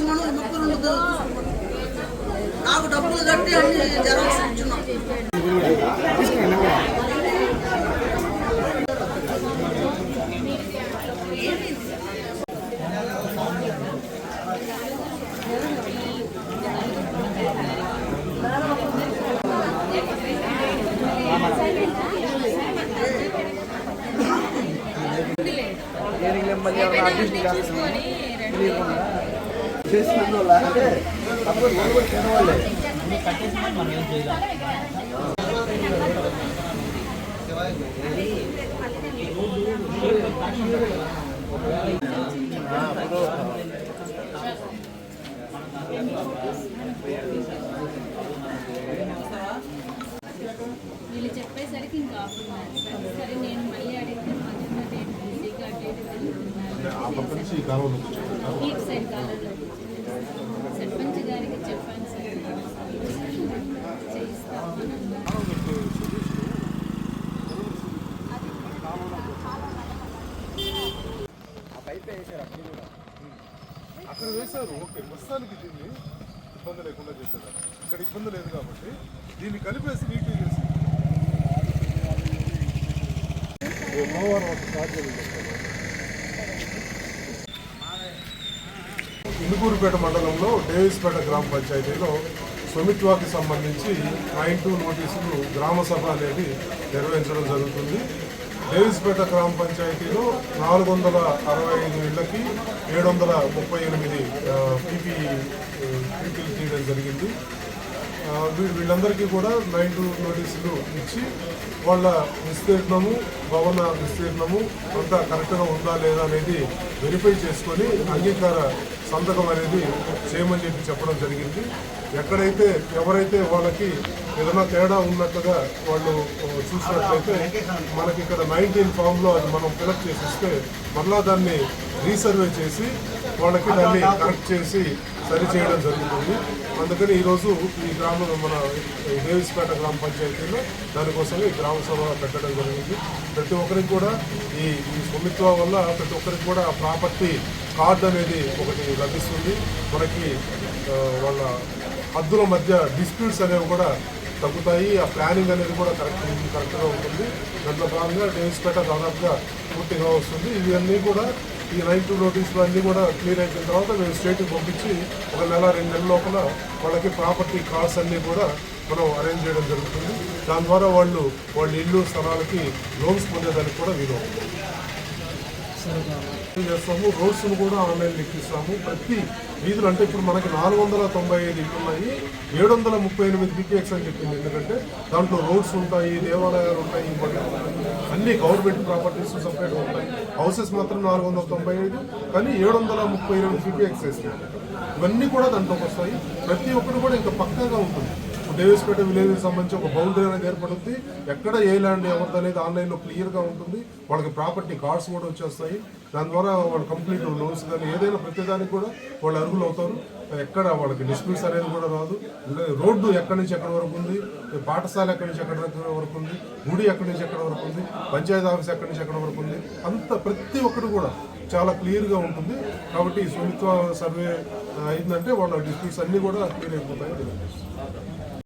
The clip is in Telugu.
ఇచ్చున్నాను ముగ్గురు ముగ్గురు నాకు డబ్బులు కట్టి అన్ని జరాక్స్ ఇచ్చున్నాను మళ్ళీ ఆర్టిస్ట్ కాదు చేసినందువల్ల అంటే అప్పుడు వాళ్ళు కూడా తినవాళ్ళే వీళ్ళు చెప్పేసరికి ఇంకా సరే నేను మళ్ళీ అడిగితే మధ్యలో నేను బిజీగా అటు ఇటు ఆ పక్క నుంచి ఈ కాలంలో సర్పంచ్ గారికి చెప్పాను. అక్కడ వేశారు. ఓకే. ప్రస్తుతానికి దీన్ని ఇబ్బంది లేకుండా చేశారు. ఇక్కడ ఇబ్బంది లేదు కాబట్టి దీన్ని కలిపేసి నీట్గా చేసి సోమవారం ఒక సాధ్యం ఇందుకూరుపేట మండలంలో డేవిస్పేట గ్రామ పంచాయతీలో స్వమిత్వాకి సంబంధించి నైన్ టూ నోటీసులు గ్రామ సభ అనేది నిర్వహించడం జరుగుతుంది. డేవిస్పేట గ్రామ పంచాయతీలో నాలుగు వందల అరవై ఐదు ఇళ్ళకి ఏడు వందల ముప్పై ఎనిమిది పీపీ పీపీలు తీయడం జరిగింది. వీళ్ళందరికీ కూడా నైన్ టూ నోటీసులు ఇచ్చి వాళ్ళ విస్తీర్ణము భవన విస్తీర్ణము అంతా కరెక్ట్గా ఉందా లేదా అనేది వెరిఫై చేసుకొని అంగీకార సంతకం అనేది చేయమని చెప్పి చెప్పడం జరిగింది. ఎక్కడైతే ఎవరైతే వాళ్ళకి ఏదైనా తేడా ఉన్నట్టుగా వాళ్ళు చూసినట్లయితే మనకి ఇక్కడ నైన్టీన్ ఫామ్లో అది మనం ఫిలప్ చేసి ఇస్తే మరలా దాన్ని రీసర్వే చేసి వాళ్ళకి దాన్ని కరెక్ట్ చేసి సరి చేయడం జరుగుతుంది. అందుకని ఈరోజు ఈ గ్రామం మన దేవిస్పేట గ్రామ పంచాయతీలో దానికోసం ఈ గ్రామ సభ పెట్టడం జరిగింది. ప్రతి ఒక్కరికి కూడా ఈ ఈ స్వామిత్వ వల్ల ప్రతి ఒక్కరికి కూడా ప్రాపర్టీ కార్డు అనేది ఒకటి లభిస్తుంది. మనకి వాళ్ళ హద్దుల మధ్య డిస్ప్యూట్స్ అనేవి కూడా తగ్గుతాయి. ఆ ప్లానింగ్ అనేది కూడా కరెక్ట్ కరెక్ట్గా ఉంటుంది. దాంట్లో భాగంగా డేవిస్పేట దాదాపుగా పూర్తిగా వస్తుంది. ఇవన్నీ కూడా ఈ నైన్ టూ నోటీసులు అన్నీ కూడా క్లియర్ అయిపోయిన తర్వాత మేము స్టేట్కి పంపించి ఒక నెల రెండు నెలల లోపల వాళ్ళకి ప్రాపర్టీ కార్డ్స్ అన్నీ కూడా మనం అరేంజ్ చేయడం జరుగుతుంది. దాని ద్వారా వాళ్ళు వాళ్ళ ఇల్లు స్థలాలకి లోన్స్ పొందేదానికి కూడా వీలు అవుతుంది. చేస్తాము. రోడ్స్ కూడా ఆన్లైన్ లెక్కిస్తాము ప్రతి వీధులు అంటే ఇప్పుడు మనకి నాలుగు వందల తొంభై ఐదు ఇళ్ళు ఉన్నాయి. ఏడు వందల ముప్పై ఎనిమిది బీపీఎక్స్ అని చెప్పింది. ఎందుకంటే దాంట్లో రోడ్స్ ఉంటాయి దేవాలయాలు ఉంటాయి అన్ని గవర్నమెంట్ ప్రాపర్టీస్ సపరేట్గా ఉంటాయి. హౌసెస్ మాత్రం నాలుగు వందల తొంభై ఐదు కానీ ఏడు వందల ముప్పై ఎనిమిది బీపీఎక్స్ వేస్తాయి. ఇవన్నీ కూడా దాంట్లోకి వస్తాయి. ప్రతి ఒక్కరు కూడా ఇంకా పక్కాగా ఉంటుంది. దేవేశ్పేట విలేజ్కి సంబంధించి ఒక బౌండరీ అనేది ఏర్పడుతుంది. ఎక్కడ ఏ ల్యాండ్ ఎవరిది అనేది ఆన్లైన్లో క్లియర్గా ఉంటుంది. వాళ్ళకి ప్రాపర్టీ కార్డ్స్ కూడా వచ్చేస్తాయి. దాని ద్వారా వాళ్ళు కంప్లీట్ లోన్స్ కానీ ఏదైనా ప్రతిదానికి కూడా వాళ్ళు అర్హులు అవుతారు. ఎక్కడ వాళ్ళకి డిస్ప్యూట్స్ అనేది కూడా రాదు. రోడ్డు ఎక్కడి నుంచి ఎక్కడి వరకు ఉంది? పాఠశాల ఎక్కడి నుంచి ఎక్కడి వరకు ఉంది? గుడి ఎక్కడి నుంచి ఎక్కడి వరకు ఉంది? పంచాయతీ ఆఫీస్ ఎక్కడి నుంచి ఎక్కడి వరకు ఉంది? అంత ప్రతి ఒక్కటి కూడా చాలా క్లియర్గా ఉంటుంది. కాబట్టి ఈ సుమిత్వ సర్వే అయిందంటే వాళ్ళ డిస్ప్యూట్స్ అన్నీ కూడా క్లియర్ అయిపోతాయి.